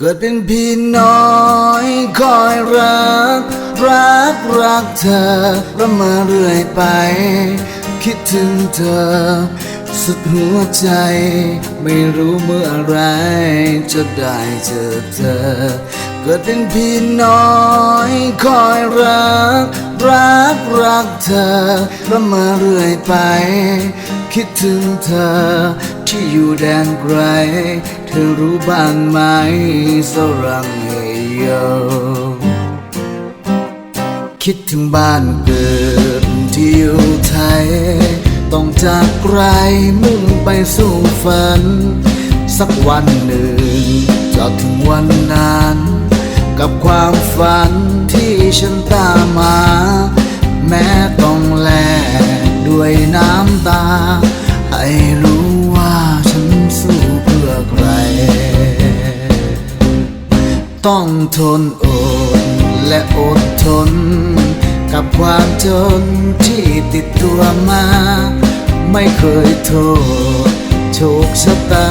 เกิดเป็นพี่น้อยคอยรัก รักรักเธอแล้วมาเรื่อยไป คิดถึงเธอ สุดหัวใจ ไม่รู้เมื่อไร จะได้เจอเธอ เกิดเป็นพี่น้อยคอยรัก รักรักเธอแล้วมาเรื่อยไป คิดถึงเธอ ที่อยู่แดนไกล เธอรู้บ้างไหมสรังเฮโยคิดถึงบ้านเกิดที่อยู่ไทย ต้องจากไกลมุ่งไปสู่ฝัน สักวันหนึ่งจะถึงวันนั้น กับความฝันที่ฉันตามมาแม้ต้องแลกด้วยน้ำตา ต้องทนอดและอดทน กับความจนที่ติดตัวมา ไม่เคยโทษโชคชะตา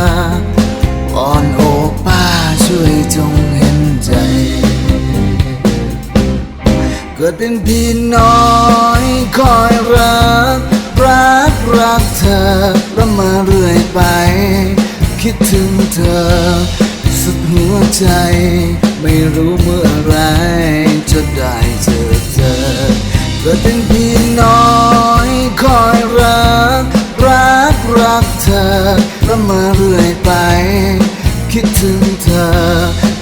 อ่อนโอป้าช่วยจงเห็นใจ เกิดเป็นพี่น้อยคอยรัก รักรักเธอแล้วมาเรื่อยไป คิดถึงเธอสุดหัวใจ ไม่รู้เมื่อไรจะได้เจอเธอเธอเป็นพี่น้อยคอยรัก รักรักเธอแล้วมาเรื่อยไป คิดถึงเธอ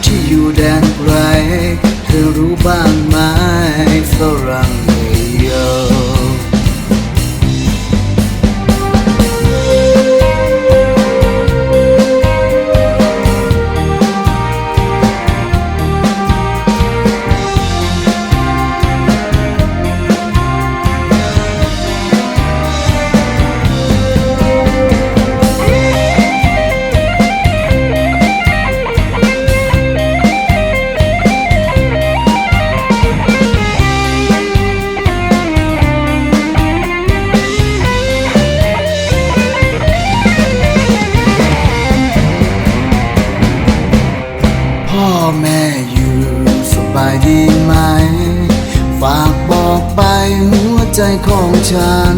ที่อยู่แดนไกลเธอรู้บ้างไหมฝรั่ง บายดีไหม ฝากบอกไปหัวใจของฉัน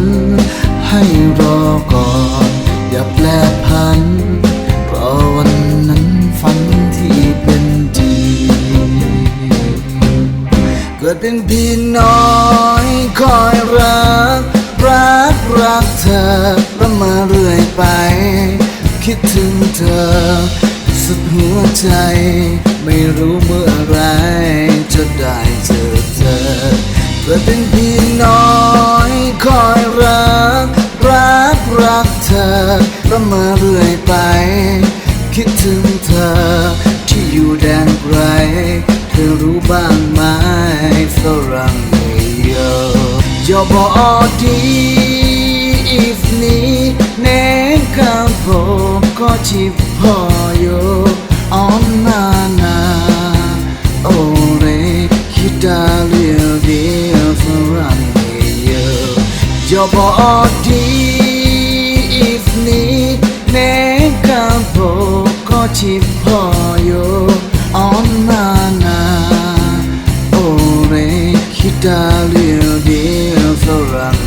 ให้รอก่อน อย่าแปลพัน เพราะวันนั้นฝันที่เป็นจริง เกิดเป็นพี่น้อยคอยรัก รักรักเธอแล้วมาเรื่อยไป คิดถึงเธอ สุดหัวใจ ไม่รู้เมื่อไรจะได้เจอเธอเกิดเป็นพี่น้อยคอยรัก รักรักเธอแล้วมาเรื่อยไป คิดถึงเธอที่อยู่แดนไกลเธอรู้บ้างไหมฝรั่งเฮโย Your body if ni ne campo coci poyo on your body if need me can go catch it for you on nana ore hitali dear flora